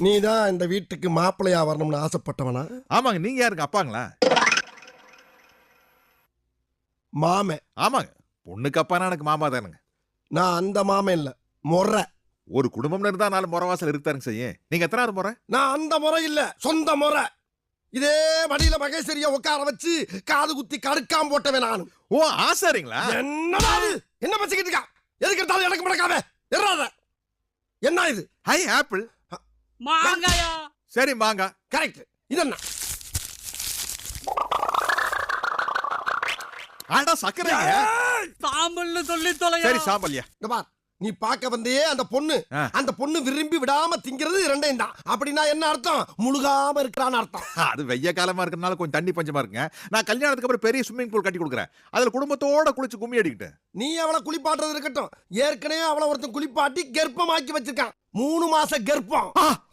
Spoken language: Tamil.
நீ தான் இந்த வீட்டுக்கு மாப்பிள்ளையா வரணும்னு ஆசைப்பட்டவனா? ஆமாங்க நீங்க யாருங்க? அப்பாங்களா? மாமே. ஆமாங்க. பொண்ணுக்கு அப்பானா எனக்கு மாமா தானுங்க. நான் அந்த மாமன் இல்ல முறை. ஒரு குடும்பம்னு இருந்தா நாலு முறவாசல் இருக்காருங்க செய்ய. நீங்க எத்தனாவது முறை? நான் அந்த முறை இல்ல சொந்த முறை. இதே மடியில மகேஸ்வரிய உட்கார வச்சு காது குத்தி கடுக்காம போட்டவன் நானு ஓ ஆசாரிங்களா? என்னடா இது? என்ன பச்சிக்கிட்டு இருக்கா? எதுக்கு எடுத்தாலும் எனக்கு முடக்காம எறாத என்ன இது? ஹை ஆப்பிள் மாங்காயா. சரி மாங்கா. கரெக்ட் இது என்ன ஆடா சக்கரைங்க சாம்பல்னு சொல்லி தொலையா? சரி சாம்பல்யா. இங்க பார். நீ பார்க்க வந்தே அந்த பொண்ணு. அந்த பொண்ணு விரும்பி விடாம திங்கிறது ரெண்டையும் தான். அப்படின்னா என்ன அர்த்தம்? முழுகாம இருக்கிறான்னு அர்த்தம். அது வெய்ய காலமா இருக்கறனால கொஞ்சம் தண்ணி பஞ்சமா இருக்குங்க. நான் கல்யாணத்துக்கு அப்புறம் பெரிய ஸ்விம்மிங் பூல் கட்டி கொடுக்குறேன். அதுல குடும்பத்தோட குளிச்சு கும்மி அடிக்கிட்டேன் நீ அவளை குளிப்பாட்டுறது இருக்கட்டும். ஏற்கனவே அவளை ஒருத்தன் குளிப்பாட்டி கர்ப்பமாக்கி வச்சிருக்கான். மூணு மாச கர்ப்பம்.